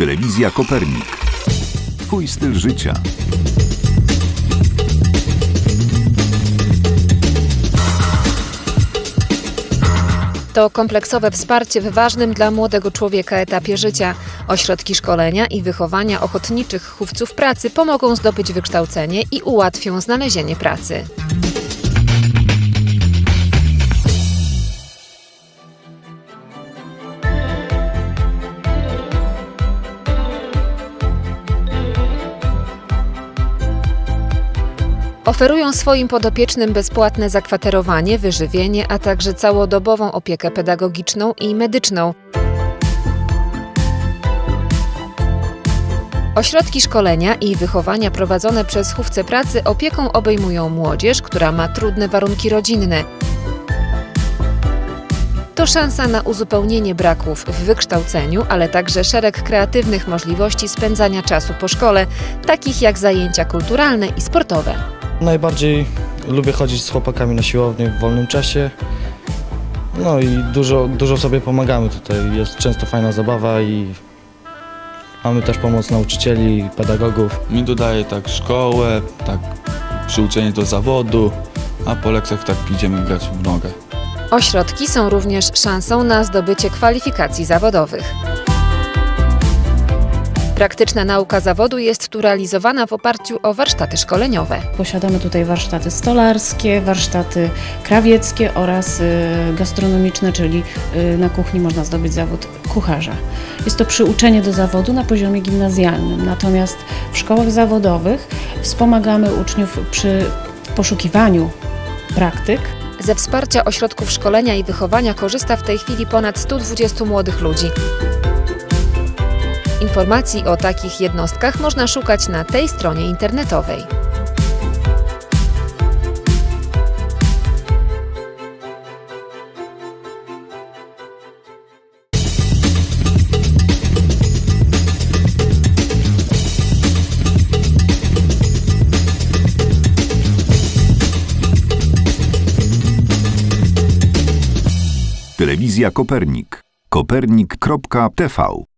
Telewizja Kopernik. Twój styl życia. To kompleksowe wsparcie w ważnym dla młodego człowieka etapie życia. Ośrodki szkolenia i wychowania ochotniczych chówców pracy pomogą zdobyć wykształcenie i ułatwią znalezienie pracy. Oferują swoim podopiecznym bezpłatne zakwaterowanie, wyżywienie, a także całodobową opiekę pedagogiczną i medyczną. Ośrodki szkolenia i wychowania prowadzone przez chówce pracy opieką obejmują młodzież, która ma trudne warunki rodzinne. To szansa na uzupełnienie braków w wykształceniu, ale także szereg kreatywnych możliwości spędzania czasu po szkole, takich jak zajęcia kulturalne i sportowe. Najbardziej lubię chodzić z chłopakami na siłownię w wolnym czasie. No i dużo, dużo sobie pomagamy tutaj. Jest często fajna zabawa i mamy też pomoc nauczycieli, pedagogów. Mi dodaje tak szkołę, tak przyuczenie do zawodu, a po lekcjach tak idziemy grać w nogę. Ośrodki są również szansą na zdobycie kwalifikacji zawodowych. Praktyczna nauka zawodu jest tu realizowana w oparciu o warsztaty szkoleniowe. Posiadamy tutaj warsztaty stolarskie, warsztaty krawieckie oraz y, gastronomiczne, czyli y, na kuchni można zdobyć zawód kucharza. Jest to przyuczenie do zawodu na poziomie gimnazjalnym, natomiast w szkołach zawodowych wspomagamy uczniów przy poszukiwaniu praktyk Ze wsparcia ośrodków szkolenia i wychowania korzysta w tej chwili ponad 120 młodych ludzi. Informacji o takich jednostkach można szukać na tej stronie internetowej. Telewizja Kopernik. Kopernik.tv